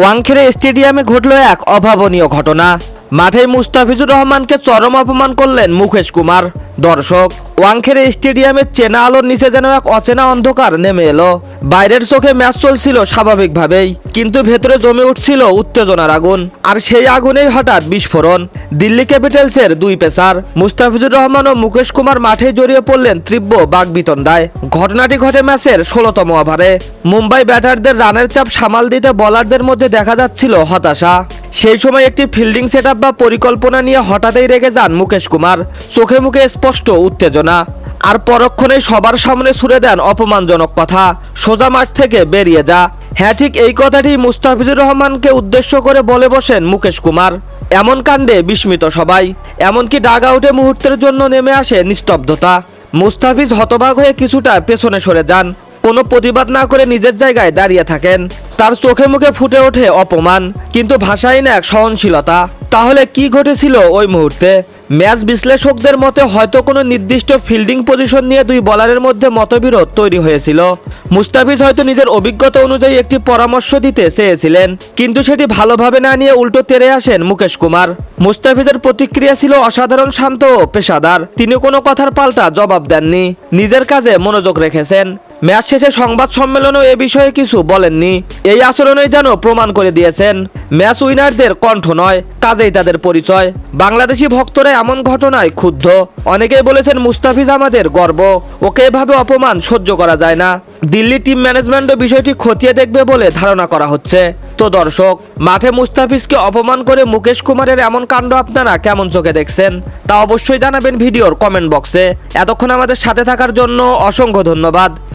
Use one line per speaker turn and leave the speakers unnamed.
ওয়াংখেড়ে স্টেডিয়ামে ঘটল এক অভাবনীয় ঘটনা। মাঠে মুস্তাফিজুর রহমানকে চরম অপমান করলেন মুকেশ কুমার, দর্শক। ওয়াংখেড়ে স্টেডিয়ামের চেনা আলোর নিচে যেন এক অচেনা অন্ধকার নেমে এলো। বাইরের চোখে ম্যাচ চলছিল স্বাভাবিকভাবেই, কিন্তু ভেতরে জমে উঠছিল উত্তেজনার আগুন। আর সেই আগুনেই হঠাৎ বিস্ফোরণ। দিল্লি ক্যাপিটালসের দুই পেসার, মুস্তাফিজুর রহমান ও মুকেশ কুমার মাঠে জড়িয়ে পড়লেন তীব্র বাগবিতন্দায় ঘটনাটি ঘটে ম্যাচের ষোলোতম ওভারে। মুম্বাই ব্যাটারদের রানের চাপ সামাল দিতে বলারদের মধ্যে দেখা যাচ্ছিল হতাশা। সেই সময় একটি ফিল্ডিং সেটআপ বা পরিকল্পনা নিয়ে হঠাৎই রেগে যান মুকেশ কুমার। চোখে মুখে স্পষ্ট উত্তেজনা। আর পরক্ষণে সবার সামনে ছুড়ে দেন অপমানজনক কথা। সোজা মাঠ থেকে বেরিয়ে যা। হ্যাঁ ঠিক এই কথাটি মুস্তাফিজুর রহমানকে উদ্দেশ্য করে বলে বসেন মুকেশ কুমার। এমন কাণ্ডে বিস্মিত সবাই। এমনকি ডাগ আউটে মুহূর্তের জন্য নেমে আসে নিস্তব্ধতা। মুস্তাফিজ হতবাক হয়ে কিছুটা পেছনে সরে যান। কোনো প্রতিবাদ না করে নিজের জায়গায় দাঁড়িয়ে থাকেন। তার চোখে মুখে ফুটে ওঠে অপমান, কিন্তু ভাষাই না এক সহনশীলতা। তাহলে কি ঘটেছিল ওই মুহূর্তে? ম্যাচ বিশ্লেষকদের মতে হয়তো কোনো নির্দিষ্ট ফিল্ডিং পজিশন নিয়ে দুই বলারের মধ্যে মতবিরোধ তৈরি হয়েছিল। মুস্তাফিজ হয়তো নিজের অভিজ্ঞতা অনুযায়ী একটি পরামর্শ দিতে চেয়েছিলেন, কিন্তু সেটি ভালোভাবে না নিয়ে উল্টো তেরে আসেন মুকেশ কুমার। মুস্তাফিজের প্রতিক্রিয়া ছিল অসাধারণ শান্ত ও পেশাদার। তিনি কোনো কথার পাল্টা জবাব দেননি। নিজের কাজে মনোযোগ রেখেছেন। ম্যাচ শেষে সংবাদ সম্মেলনেও এ বিষয়ে কিছু বলেননি। এই আচরণেই যেন প্রমাণ করে দিয়েছেন, ম্যাচ উইনারদের কণ্ঠ নয়, কাজেই তাদের পরিচয়। বাংলাদেশি ভক্তরা এমন ঘটনায় ক্ষুব্ধ। অনেকেই বলেছেন মুস্তাফিজ আমাদের গর্ব, ওকে এভাবে অপমান সহ্য করা যায় না। দিল্লি টিম ম্যানেজমেন্টও বিষয়টি খতিয়ে দেখবে বলে ধারণা করা হচ্ছে। তো দর্শক, মাঠে মুস্তাফিজকে অপমান করে মুকেশ কুমারের এমন কাণ্ড আপনারা কেমন চোখে দেখছেন? তা অবশ্যই জানাবেন ভিডিওর কমেন্ট বক্সে। এতক্ষণ আমাদের সাথে থাকার জন্য অসংখ্য ধন্যবাদ।